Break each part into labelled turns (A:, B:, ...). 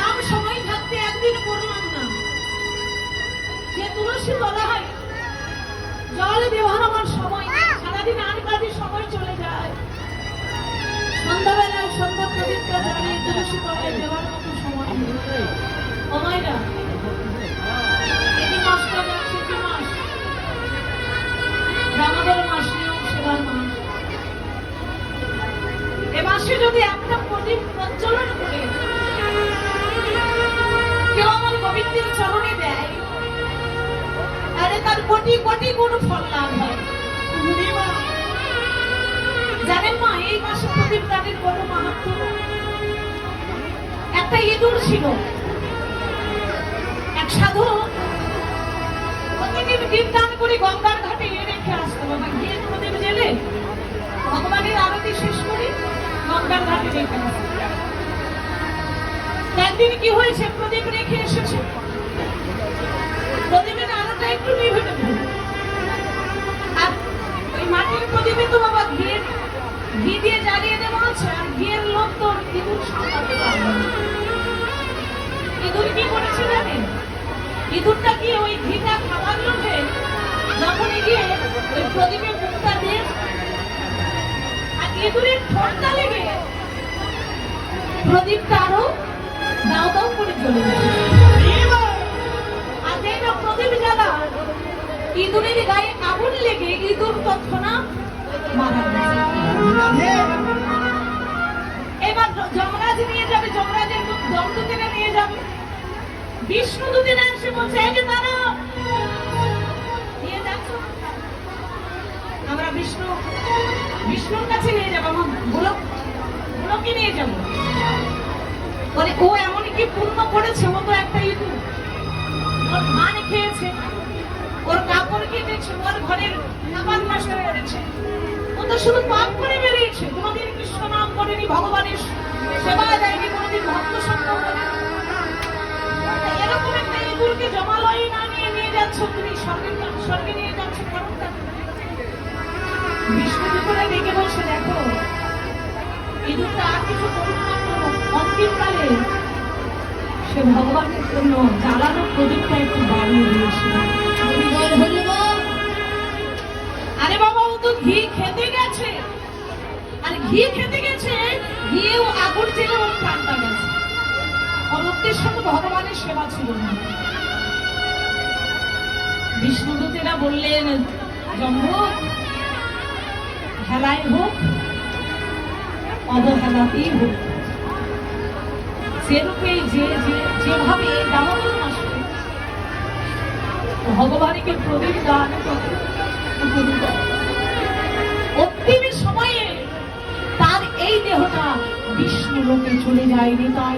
A: নাম সময় থাকতে একদিন করলাম না। যে তুলসী বলা হয় জল দেওয়ার আমার সময়। সারাদিন আর কাজে সময় চলে যায়। সন্ধ্যাবেলায় সন্ধ্যা প্রদীপটা জ্বালিয়ে তুলসী তলায় দেওয়ার সময়। ও এটি এ মাসে যদি একটা প্রদীপ প্রজ্বলন করে গোবিন্দের চরণে দেয়। আরে তার কোটি কোটি গুণ ফল লাভ হয়। জানেন মা এই মাসে প্রদীপ দানের বড় মাহাত্ম। একটা ইঁদুর ছিল। এক সাধু। প্রতিদিন দীপ দান করে গঙ্গার ঘাটে এ রেখে আসতো। বাবা গিয়ে প্রদীপ জেলে ভগবানের আরতি শেষ করে গঙ্গার ঘাটে রেখে আসতো। একদিন কি হয়েছে? প্রদীপ রেখে এসেছে। প্রদীপের আলোটা একটু নিভে মাটির প্রদীপে তো বাবা ঘি দিয়ে জ্বালিয়ে আছে, আর ঘিয়ের লোক তো ইঁদুর ইঁদুর কি করেছে জানেন? ইঁদুরটা কি ওই ঘিটা খাওয়ার লোভে যখনই গিয়ে ওই প্রদীপে মুখটা দিয়ে আর ইঁদুরের ঠোঁটটা লেগে প্রদীপটা আরও দাও দাও করে গেছে আর যেটা প্রদীপ জ্বালা ইঁদুরের গায়ে আগুন লেগে ইঁদুর তৎক্ষণাৎ মারা এবার যমরাজ নিয়ে যাবে, যমরাজের দমদূতেরা নিয়ে যাবে। বিষ্ণু দূতেরা এসে বলছে, এই যে দাঁড়াও। নিয়ে যাচ্ছ? আমরা বিষ্ণু, বিষ্ণুর কাছে নিয়ে যাব আমার গোলক গোলকে নিয়ে যাব? বলে ও এমন কি পূর্ণ করেছে, ও তো একটা ইঁদুর। ওর ধান খেয়েছে, ওর কাপড় কেটেছে, ওর ঘরের খাবার নষ্ট করেছে। ও তো শুধু পাপ করে বেরিয়েছে, কোনোদিন কৃষ্ণ নাম করেনি, ভগবানের সেবা দেয়নি, কোনোদিন ভক্ত সঙ্গ করেনি। এরকম একটা ইঁদুরকে জমালয়ে না নিয়ে নিয়ে যাচ্ছ তুমি, স্বর্গে স্বর্গে নিয়ে যাচ্ছ কারণটা বিষ্ণু ডেকে বলছে, দেখো, ইঁদুরটা আর কিছু করুক না। করুক অন্তিমকালে সে ভগবানের জন্য জ্বালানো প্রদীপটা একটু বাড়িয়ে দিয়েছিল আরে বাবা, ও তো ঘি খেতে গেছে। আর ঘি খেতে গেছে ঘিয়েও আগুন জেলে ওর প্রাণটা গেছে। ওর উদ্দেশ্য তো ভগবানের সেবা ছিল না। বিষ্ণুদূতেরা বললেন জম্ভ হেলায় হোক, অবহেলাতেই হোক। যে যেভাবে ভগবানকে প্রদীপ দান সময়ে তার এই দেহটা বিষ্ণু লোকে চলে যায়নি তাই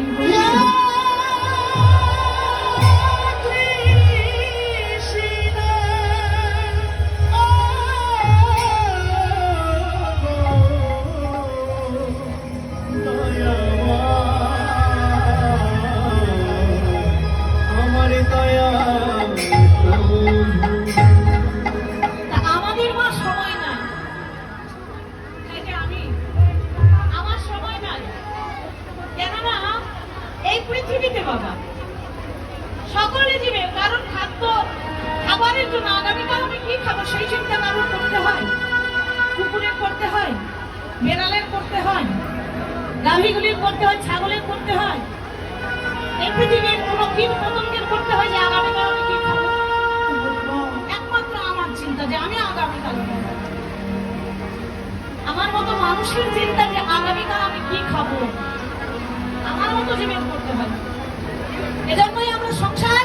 A: সকলে জীবে কারণ খাদ্য খাবারের জন্য আগামীকাল আমি কি খাব সেই চিন্তা কারণ করতে হয়। কুকুরের করতে হয় বেড়ালের করতে হয় গাভীগুলির করতে হয় ছাগলের করতে হয়। এই পৃথিবীর কোনো কীট পতঙ্গের করতে হয় যে আগামীকাল আমি কি খাব? একমাত্র আমার চিন্তা যে আমি আগামীকাল আমার মতো মানুষের চিন্তা যে আগামীকাল আমি কি খাব, আমার মতো জীবন করতে হবে এজন্যই আমরা সংসার